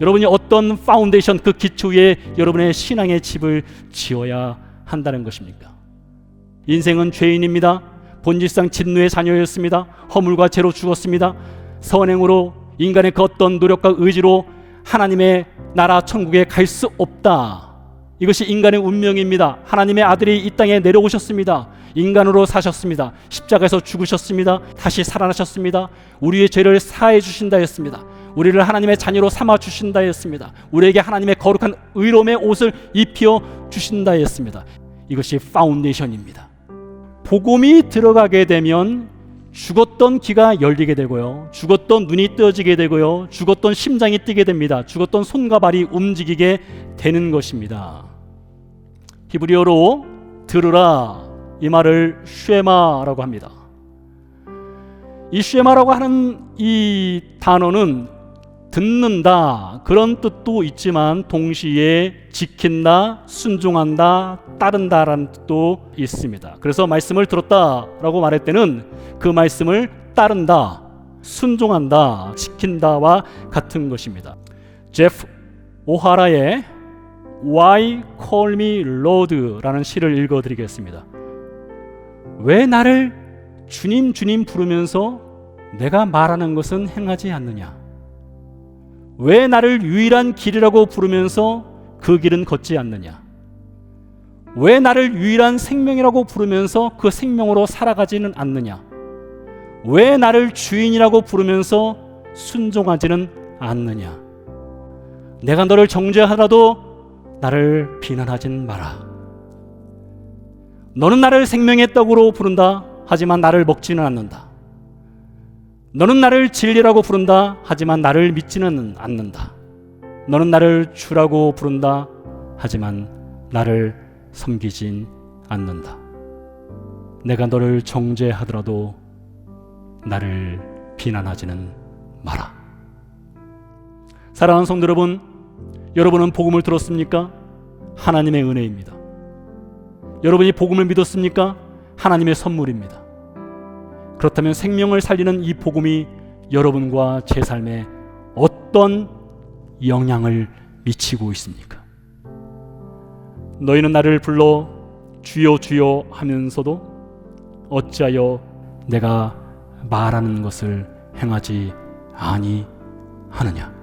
여러분이 어떤 파운데이션 그 기초 위에 여러분의 신앙의 집을 지어야 한다는 것입니까? 인생은 죄인입니다. 본질상 진노의 자녀였습니다. 허물과 죄로 죽었습니다. 선행으로 인간의 그 어떤 노력과 의지로 하나님의 나라 천국에 갈 수 없다. 이것이 인간의 운명입니다. 하나님의 아들이 이 땅에 내려오셨습니다. 인간으로 사셨습니다. 십자가에서 죽으셨습니다. 다시 살아나셨습니다. 우리의 죄를 사해 주신다 했습니다. 우리를 하나님의 자녀로 삼아 주신다 했습니다. 우리에게 하나님의 거룩한 의로움의 옷을 입혀 주신다 했습니다. 이것이 파운데이션입니다. 복음이 들어가게 되면 죽었던 귀가 열리게 되고요. 죽었던 눈이 뜨어지게 되고요. 죽었던 심장이 뛰게 됩니다. 죽었던 손과 발이 움직이게 되는 것입니다. 히브리어로 들으라 이 말을 쉐마라고 합니다. 이 쉐마라고 하는 이 단어는 듣는다 그런 뜻도 있지만 동시에 지킨다, 순종한다, 따른다라는 뜻도 있습니다. 그래서 말씀을 들었다라고 말할 때는 그 말씀을 따른다, 순종한다, 지킨다와 같은 것입니다. 제프 오하라의 Why Call Me Lord라는 시를 읽어드리겠습니다. 왜 나를 주님 주님 부르면서 내가 말하는 것은 행하지 않느냐? 왜 나를 유일한 길이라고 부르면서 그 길은 걷지 않느냐? 왜 나를 유일한 생명이라고 부르면서 그 생명으로 살아가지는 않느냐? 왜 나를 주인이라고 부르면서 순종하지는 않느냐? 내가 너를 정죄하더라도 나를 비난하진 마라. 너는 나를 생명의 떡으로 부른다. 하지만 나를 먹지는 않는다. 너는 나를 진리라고 부른다. 하지만 나를 믿지는 않는다. 너는 나를 주라고 부른다. 하지만 나를 섬기진 않는다. 내가 너를 정죄하더라도 나를 비난하지는 마라. 사랑하는 성도 여러분, 여러분은 복음을 들었습니까? 하나님의 은혜입니다. 여러분이 복음을 믿었습니까? 하나님의 선물입니다. 그렇다면 생명을 살리는 이 복음이 여러분과 제 삶에 어떤 영향을 미치고 있습니까? 너희는 나를 불러 주여 주여 하면서도 어찌하여 내가 말하는 것을 행하지 아니하느냐?